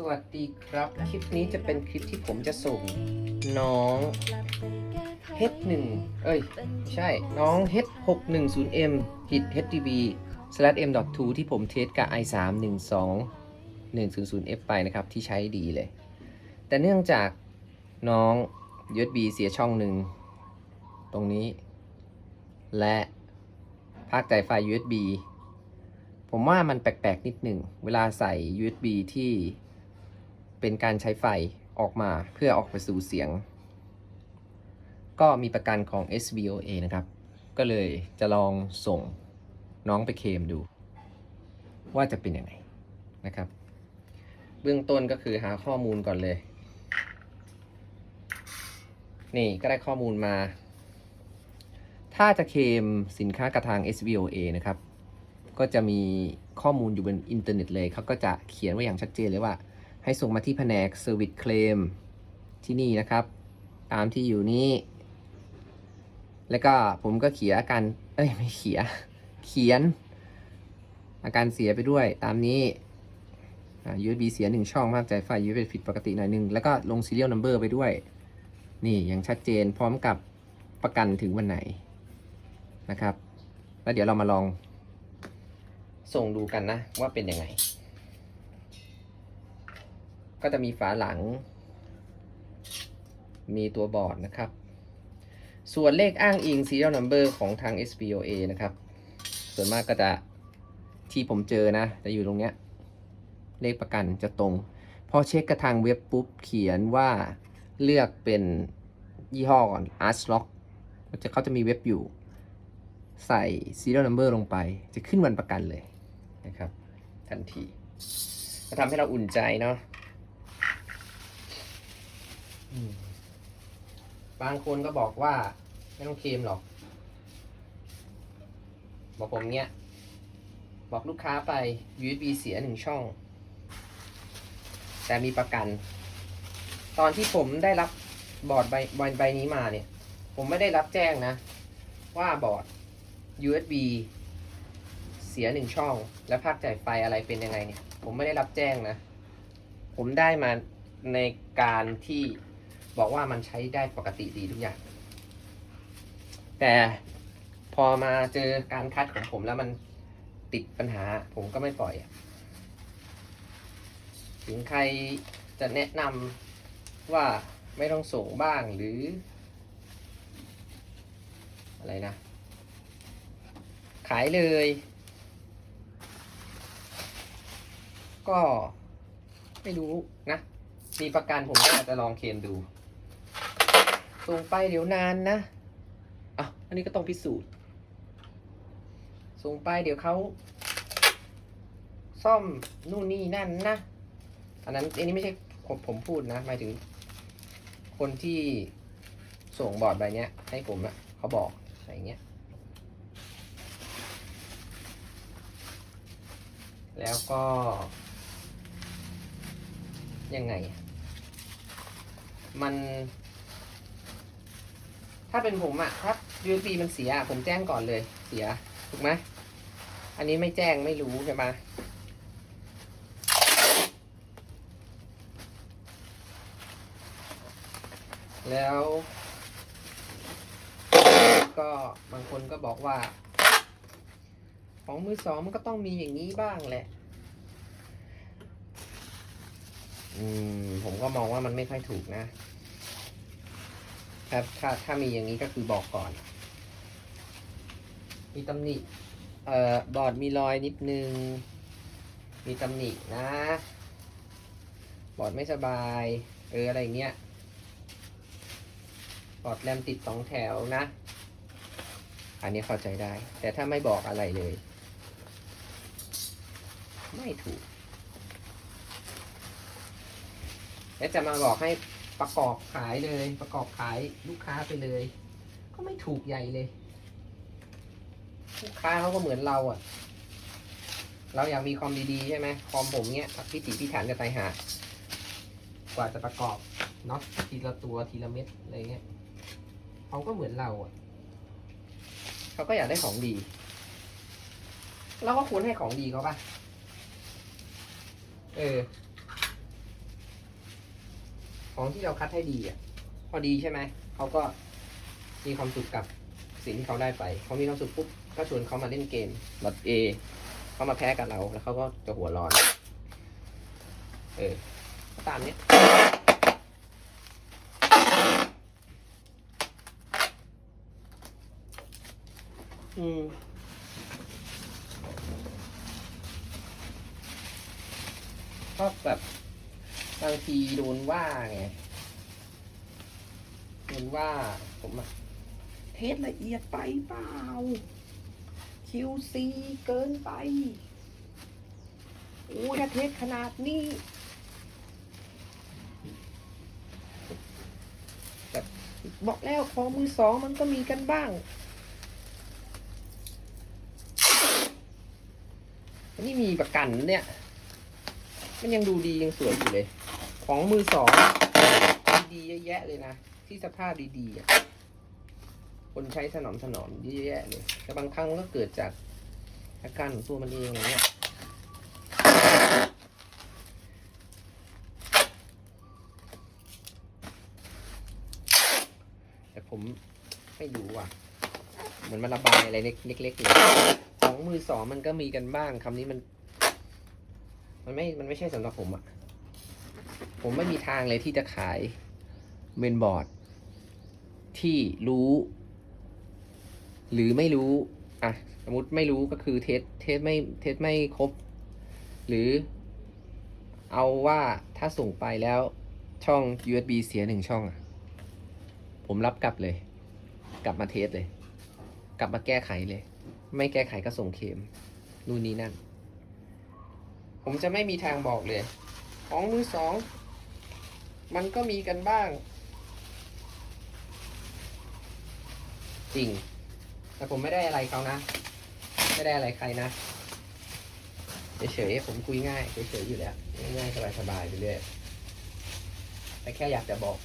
สวัสดีครับ คลิปนี้จะเป็นคลิปที่ผมจะส่งน้อง H1 เอ้ยไม่ใช่ น้อง H610M hit HDB slash m.2 ที่ผมเทสกับ i312 100F ไปนะครับ ที่ใช้ดีเลย แต่เนื่องจากน้อง USB เสียช่องหนึ่ง ตรงนี้ และภาคจ่ายไฟ USB ผมว่ามันแปลกๆนิดหนึ่ง เวลาใส่ USB ที่ เป็นการใช้ไฟออกมาเพื่อออกไปสู่เสียง ก็มีประกันของ SVOA นะครับ ก็เลยจะลองส่งน้องไปเคมดู ว่าจะเป็นยังไงนะครับ เบื้องต้นก็คือหาข้อมูลก่อนเลย นี่ก็ได้ข้อมูลมา ถ้าจะเคมสินค้ากับทาง SVOA นะครับ ก็จะมีข้อมูลอยู่บนอินเทอร์เน็ตเลยเขาก็จะเขียนไว้อย่างชัดเจนเลยว่า ให้ส่งมาที่แผนก Service Claim ที่นี่นะครับ ตามที่อยู่นี้ แล้วก็ผมก็เขียนอาการ เอ้ย ไม่เขียนเขียน อาการเสียไปด้วยตามนี้อ่า USB เสียหนึ่งช่องมากใจไฟ USB ผิดปกติหน่อยหนึ่งแล้วก็ลง serial number ไปด้วย นี่อย่างชัดเจนพร้อมกับประกันถึงวันไหนนะครับ แล้วเดี๋ยวเรามาลองส่งดูกันนะว่าเป็นยังไง ก็จะมีฝาหลัง มีตัวบอร์ดนะครับ ส่วนเลขอ้างอิง serial number ของทาง SPOA นะครับ ส่วนมากก็จะที่ผมเจอนะ จะอยู่ตรงเนี้ย เลขประกันจะตรง พอเช็คกับทางเว็บปุ๊บเขียนว่าเลือกเป็นยี่ห้อก่อน Archlock จะเขาจะมีเว็บอยู่ ใส่ serial number ลงไป จะขึ้นวันประกันเลยนะครับ ทันทีก็ทำให้เราอุ่นใจเนาะ บางคนก็บอกว่า ไม่ต้องเคลมหรอก บอกผมเนี้ย บอกลูกค้าไป USB เสียหนึ่งช่อง แต่มีประกัน ตอนที่ผมได้รับบอร์ดใบใบใบนี้มาเนี่ย ผมไม่ได้รับแจ้งนะ ว่าบอร์ด USB เสียหนึ่งช่อง และภาคจ่ายไฟอะไรเป็นยังไงเนี่ย ผมไม่ได้รับแจ้งนะ ผมได้มาในการที่ บอกว่ามันใช้ได้ปกติดีทุกอย่าง แต่พอมาเจอการคัดของผมแล้วมันติดปัญหา ผมก็ไม่ปล่อยถึงใครจะแนะนำว่าไม่ต้องส่งบ้างหรือ อะไรนะ ขายเลย ก็ไม่รู้นะ มีประกันผมก็อาจจะลองเคลมดู ส่งไปเดี๋ยวนานนะอะอันนี้ก็ต้องพิสูจน์ ส่งไปเดี๋ยวเขาซ่อมนู่นนี่นั่นนะอันนั้นอันนี้ไม่ใช่ผมผมพูดนะหมายถึง คนที่ส่งบอร์ดใบเนี้ยให้ผมอะเขาบอกอะไรเงี้ย แล้วก็ ยังไงอะมัน ถ้าเป็นผมอะถ้า USB มันเสีย ผมแจ้งก่อนเลย เสีย ถูกไหม อันนี้ไม่แจ้งไม่รู้ใช่ไหมแล้ว ก็บางคนก็บอกว่า ของมือสองมันก็ต้องมีอย่างนี้บ้างแหละ อืม ผมก็มองว่ามันไม่ค่อยถูกนะ ถ้าถ้าถ้ามีอย่างนี้ก็คือบอกก่อน มีตำหนิเอ่อบอร์ดมีรอยนิดนึง มีตำหนินะ บอร์ดไม่สบาย เอออะไรเงี้ย บอร์ดแรมติดสองแถวนะ อันนี้เข้าใจได้ แต่ถ้าไม่บอกอะไรเลย ไม่ถูก และจะมาบอกให้ ประกอบขายเลย ประกอบขายลูกค้าไปเลย ก็ไม่ถูกใหญ่เลย ลูกค้าเขาก็เหมือนเราอะ่ะ เราอยากมีคอมดีๆใช่ไหมคอมผมเนี้ยพิถีพิถันจะตายหากว่าจะประกอบน็อตทีละตัวทีละเม็ดอะไรเงี้ยเขาก็เหมือนเราอะ่ะเขาก็อยากได้ของดีเราก็ควรให้ของดีเขาป่ะเออ ของที่เราคัดให้ดีอะ พอดีใช่ไหม เขาก็มีความสุขกับสิ่งที่เขาได้ไป เขามีความสุขปุ๊บก็ชวนเขามาเล่นเกมดอทเอเขามาแพ้กับเรา แล้วเขาก็จะหัวร้อน เออ ตามเนี้ยอืมก็แบบางทีโดนว่าไงโดนว่าผมอะเทสละเอียดไปเปล่า QC เกินไปโอ้ยถ้าเทสขนาดนี้แบบบอกแล้วของมือสองมันก็มีกันบ้างนนี้มีประกันเนี่ย มันยังดูดียังสวยอยู่เลย ของมือสองดีๆเยอะแยะเลยนะ ที่สภาพดีๆอะคนใช้ถนอมถนอมเยอะแยะเลย แต่บางครั้งก็เกิดจากอาการของตัวมันเองอะไรเงี้ยแต่ผมไม่รู้อะเหมือนมันระบายอะไรเล็กๆเลยของมือสองมันก็มีกันบ้างคำนี้มัน มันไม่ มันไม่ใช่สำหรับผมอะ ผมไม่มีทางเลยที่จะขายเมนบอร์ด ที่รู้ หรือไม่รู้ อะ สมมติไม่รู้ก็คือเทสเทสไม่เทสไม่ครบ หรือ เอาว่าถ้าส่งไปแล้วช่อง USB เสียหนึ่งช่องอะผมรับกลับเลย กลับมาเทสเลย กลับมาแก้ไขเลย ไม่แก้ไขก็ส่งเคลมนู่นนี่นั่น ผมจะไม่มีทางบอกเลย ของมือสอง มันก็มีกันบ้าง จริง แต่ผมไม่ได้อะไรเขานะ ไม่ได้อะไรใครนะเฉยๆผมคุยง่ายเฉยๆอยู่แล้วง่ายๆสบายๆไปเรื่อยแต่แค่อยากจะบอก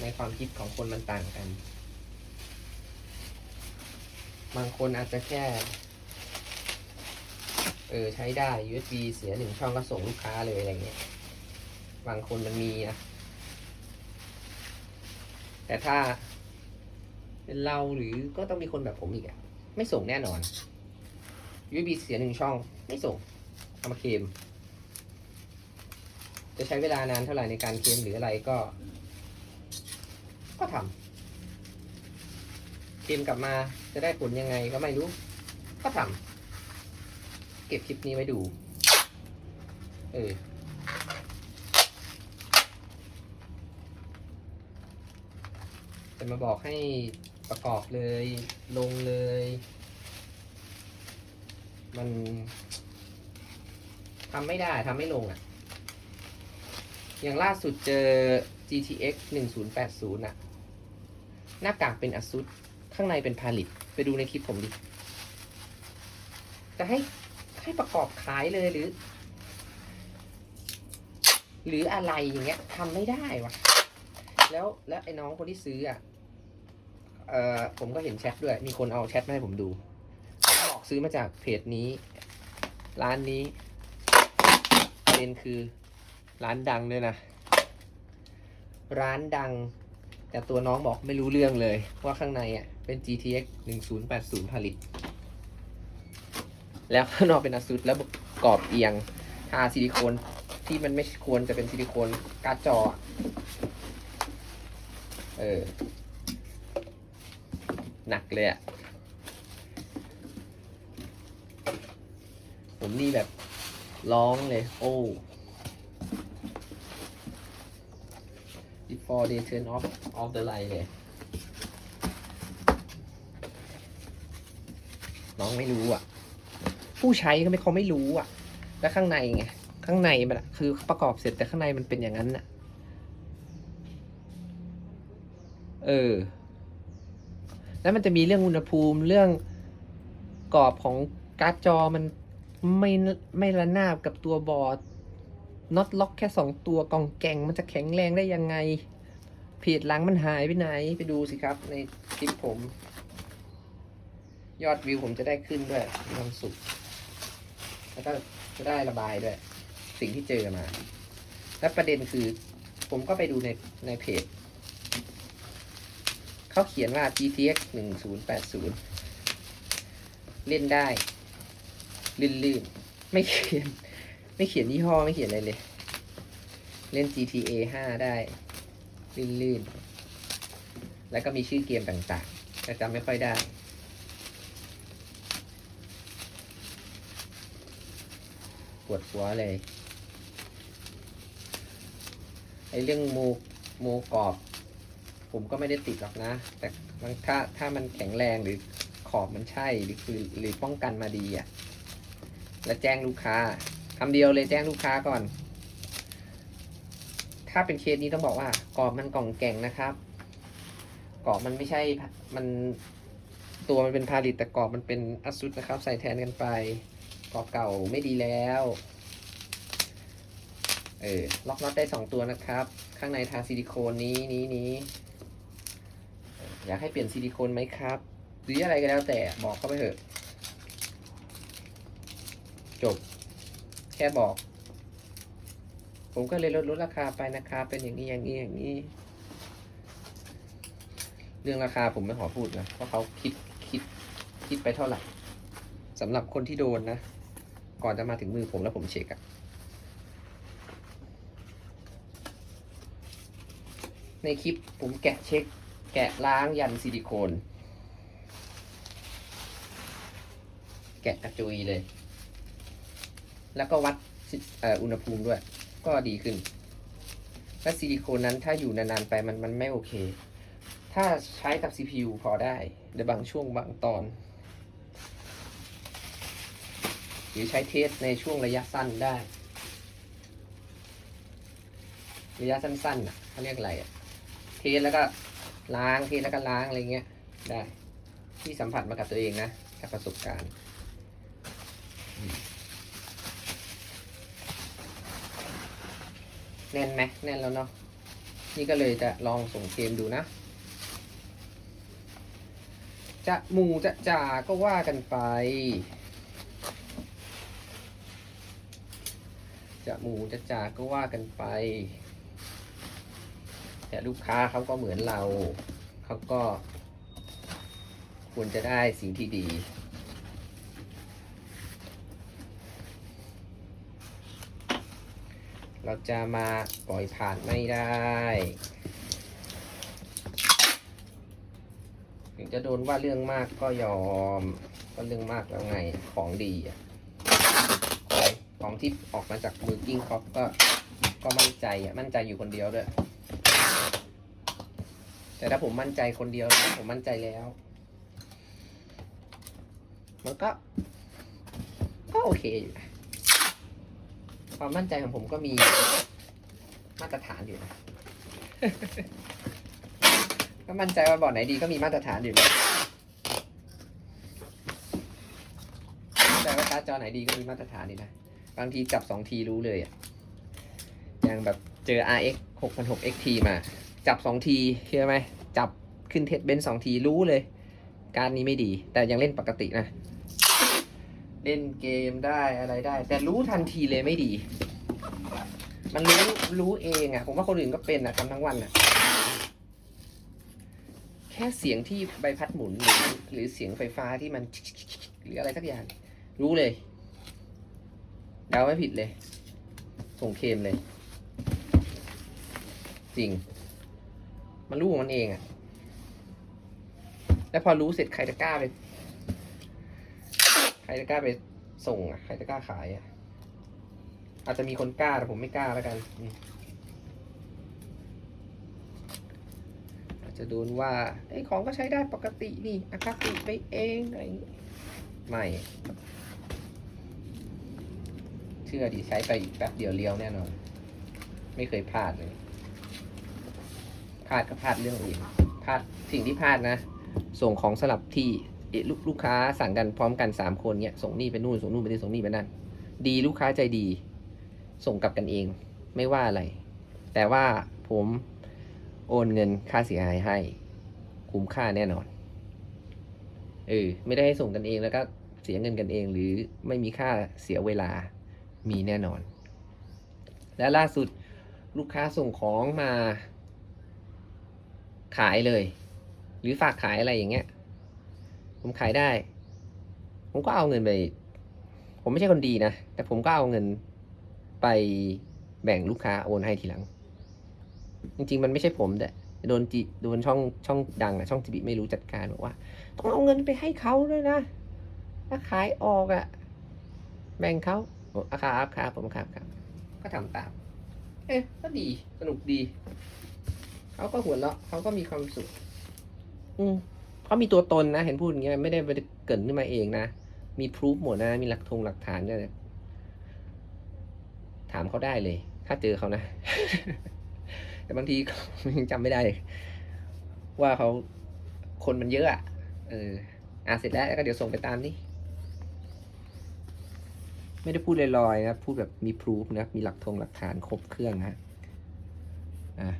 ในความคิดของคนมันต่างกัน บางคนอาจจะแค่ เออใช้ได้ USB เสียหนึ่งช่องก็ส่งลูกค้าเลยอะไรเงี้ย บางคนมันมีนะ แต่ถ้าเป็นเราหรือก็ต้องมีคนแบบผมอีกอะไม่ส่งแน่นอน USB เสียหนึ่งช่อง ไม่ส่งเอามาเคลมจะใช้เวลานานเท่าไหร่ในการเคลมหรืออะไรก็ ก็ทำเคลมกลับมาจะได้ผลยังไงก็ไม่รู้ ก็ทำเก็บคลิปนี้ไว้ดู เออ จะมาบอกให้ประกอบเลยลงเลย มันทำไม่ได้ทำไม่ลงอะ่ะ อย่างล่าสุดเจอ GTX 1080อะ หน้ากากเป็นอ s u s ข้างในเป็นพาลิตไปดูในคลิปผมดิ จะให้ให้ประกอบขายเลยหรือ หรืออะไรอย่างเงี้ยทำไม่ได้วะ แล้วแล้วไอ้น้องคนที่ซื้ออะเอ่อผมก็เห็นแชทด้วย มีคนเอาแชทมาให้ผมดูบอกซื้อมาจากเพจนี้ ร้านนี้ประเด็นคือร้านดังด้วยนะ ร้านดัง แต่ตัวน้องบอกไม่รู้เรื่องเลย ว่าข้างในอะเป็น GTX 1080ผลิต แล้วข้างนอกเป็น ASUS แล้วปรอบเอียงทาซิลิโคนที่มันไม่ควรจะเป็นซิลิโคนการ์ดจอ เออ หนักเลยอะ่ะ ผมนี่แบบร้องเลย โอ้ before they turn off off the light เลยน้องไม่รู้อะ ผู้ใช้ก็ไม่เขาไม่รู้อะ แล้วข้างในไง ข้างในมันคือประกอบเสร็จแต่ข้างในมันเป็นอย่างนั้นน่ะ เออ แล้วมันจะมีเรื่องอุณหภูมิเรื่องกรอบของการ์ดจอมันไม่ไม่ระนาบกับตัวบอร์ดน็อตล็อกแค่สองตัวกองแกงมันจะแข็งแรงได้ยังไงเพจหลังมันหายไปไหนไปดูสิครับ ในคลิปผม ยอดวิวผมจะได้ขึ้นด้วยมีความสุขแล้วก็จะได้ระบายด้วย สิ่งที่เจอมา และประเด็นคือ ผมก็ไปดูในในเพจ เขาเขียนว่า GTX 1080 เล่นได้ ลื่นๆ ไม่เขียน ไม่เขียนยี่ห้อ ไม่เขียนอะไรเลย เล่น GTA 5 ได้ ลื่นๆ แล้วก็มีชื่อเกมต่างๆแต่จำไม่ค่อยได้ปวดหัวเลย ไอเรื่องโมโมกรอบ ผมก็ไม่ได้ติดหรอกนะ แต่มันถ้าถ้ามันแข็งแรงหรือขอบมันใช่หรือคือหรือป้องกันมาดีอะ่ะแล้วแจ้งลูกค้าคำเดียวเลยแจ้งลูกค้าก่อน ถ้าเป็นเคสนี้ต้องบอกว่ากรอบมันกล่องแก่งนะครับกรอบมันไม่ใช่มันตัวมันเป็นพาลิตแต่กรอบมันเป็นอัสุดนะครับ ใส่แทนกันไปกรอบเก่าไม่ดีแล้วเออล็อกน็อตได้สองตัวนะครับ ข้างในทาซิลิโคนนี้นี้นี้ อยากให้เปลี่ยนซิลิโคนไหมครับหรืออะไรก็แล้วแต่บอกเข้าไปเถอะ จบ แค่บอก ผมก็เลยลดลดราคาไปนะครับ เป็นอย่างนี้อย่างนี้อย่างนี้ เรื่องราคาผมไม่ขอพูดนะเพราะเขาคิดคิดคิดไปเท่าไหร่สำหรับคนที่โดนนะ ก่อนจะมาถึงมือผมแล้วผมเช็คอะในคลิปผมแกะเช็ค แกะล้างยันซิลิโคน แกะกระจุยเลย แล้วก็วัดอ,อุณหภูมิด้วย ก็ดีขึ้นและซิลิโคนนั้นถ้าอยู่นานๆไปมันมันไม่โอเค ถ้าใช้กับ CPU พอได้ในบางช่วงบางตอน หรือใช้เทสในช่วงระยะสั้นได้ ระยะสั้นๆน่ะเขาเรียกอะไรอะเทสแล้วก็ ล้างทสแล้วก็ล้างอะไรเงี้ยได้ที่สัมผัสมากับตัวเองนะจากประสบการณ์แน่นไหมแน่นแล้วเนาะนี่ก็เลยจะลองส่งเกมดูนะ จะหมู่จะจ่าก็ว่ากันไป จะหมูจะจ่าก็ว่ากันไป แต่ลูกค้าเขาก็เหมือนเรา เขาก็ ควรจะได้สิ่งที่ดี เราจะมาปล่อยผ่านไม่ได้ ถึงจะโดนว่าเรื่องมากก็ยอม ก็เรื่องมากแล้วไง ของดีอะของที่ออกมาจากมือกิ้งคอปก็ ก็มั่นใจอะมั่นใจอยู่คนเดียวด้วย แต่ถ้าผมมั่นใจคนเดียวนะผมมั่นใจแล้ว มันก็ ก็โอเคอยู่นะความมั่นใจของผมก็มีมาตรฐานอยู่นะก็มั่นใจว่าบอไหนดีก็มีมาตรฐานอยู่นะมั่นใจว่าการ์ดจอไหนดีก็มีมาตรฐานดีนะบางทีจับสองทีรู้เลยอะอย่างแบบเจอ RX 6006 XT มา จับสองทีเชื่อไหมจับขึ้นเทสเบนสองทีรู้เลย การนี้ไม่ดี แต่ยังเล่นปกตินะ เล่นเกมได้อะไรได้ แต่รู้ทันทีเลยไม่ดี มันรู้รู้เองอะผมว่าคนอื่นก็เป็นอะทำทั้งวันอะแค่เสียงที่ใบพัดหมุนหรือหรือเสียงไฟฟ้าที่มัน หรืออะไรสักอย่าง รู้เลยเดาไม่ผิดเลย ส่งเคมเลย จริง มันรู้ของมันเองอะแล้วพอรู้เสร็จใครจะกล้าไป ใครจะกล้าไปส่งอะใครจะกล้าขายอะอาจจะมีคนกล้าแต่ผมไม่กล้าแล้วกันอาจจะโดนว่าไอ้ของก็ใช้ได้ปกตินี่อคติไปเองอะไรไม่ เชื่อดิใช้ไปอีกแป๊บเดียวเลี้ยวแน่นอน ไม่เคยพลาดเลย พลาดก็พลาดเรื่องอื่นพลาดสิ่งที่พลาดนะ ส่งของสลับที่ลูกลูกค้าสั่งกันพร้อมกันสามคนเนี้ยส่งนี่ไปนู่นส่งนู่นไปนี่ส่งนี่ไปนั่นดีลูกค้าใจดี ส่งกลับกันเองไม่ว่าอะไร แต่ว่าผมโอนเงินค่าเสียหายให้ คุ้มค่าแน่นอนเออไม่ได้ให้ส่งกันเองแล้วก็เสียเงินกันเอง หรือไม่มีค่าเสียเวลามีแน่นอน และล่าสุดลูกค้าส่งของมา ขายเลย หรือฝากขายอะไรอย่างเงี้ย ผมขายได้ ผมก็เอาเงินไป ผมไม่ใช่คนดีนะ แต่ผมก็เอาเงินไปแบ่งลูกค้าโอนให้ทีหลัง จริง ๆ มันไม่ใช่ผมแต่โดนจีโดนช่องช่องดังอะช่องจีบีไม่รู้จัดการบอกว่า ต้องเอาเงินไปให้เขาด้วยนะ ถ้าขายออกอะแบ่งเขาอาครับครับผมครับครับ ก็ทำตาม เอ๊ะก็ดีสนุกดี เขาก็หัวเราะเขาก็มีความสุข อืมเขามีตัวตนนะ เห็นพูดอย่างเงี้ยไม่ได้ไปเกรินขึ้นมาเองนะ มีพรูฟหมดนะ มีหลักทงหลักฐานด้วยถามเขาได้เลย ถ้าเจอเขานะ แต่บางทียังจำไม่ได้เลยว่าเขาคนมันเยอะอะเออ อะเสร็จแล้วแล้วก็เดี๋ยวส่งไปตามนี่ไม่ได้พูดลอยๆนะ พูดแบบมีพรูฟนะ มีหลักทงหลักฐานครบเครื่องนะอะ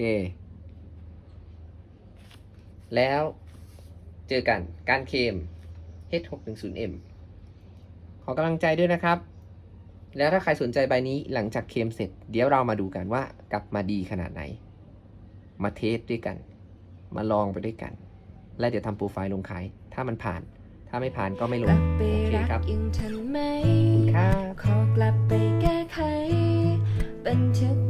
ค แล้วเจอกันการเคม H610M ขอกำลังใจด้วยนะครับ แล้วถ้าใครสนใจใบนี้หลังจากเคมเสร็จ เดี๋ยวเรามาดูกันว่ากลับมาดีขนาดไหน มาเทสด้วยกัน มาลองไปด้วยกัน และเดี๋ยวทำโปรไฟล์ลงขาย ถ้ามันผ่าน ถ้าไม่ผ่านก็ไม่ลง โอเคครับคุณครับขอกลับไปแก้ไขบันทึก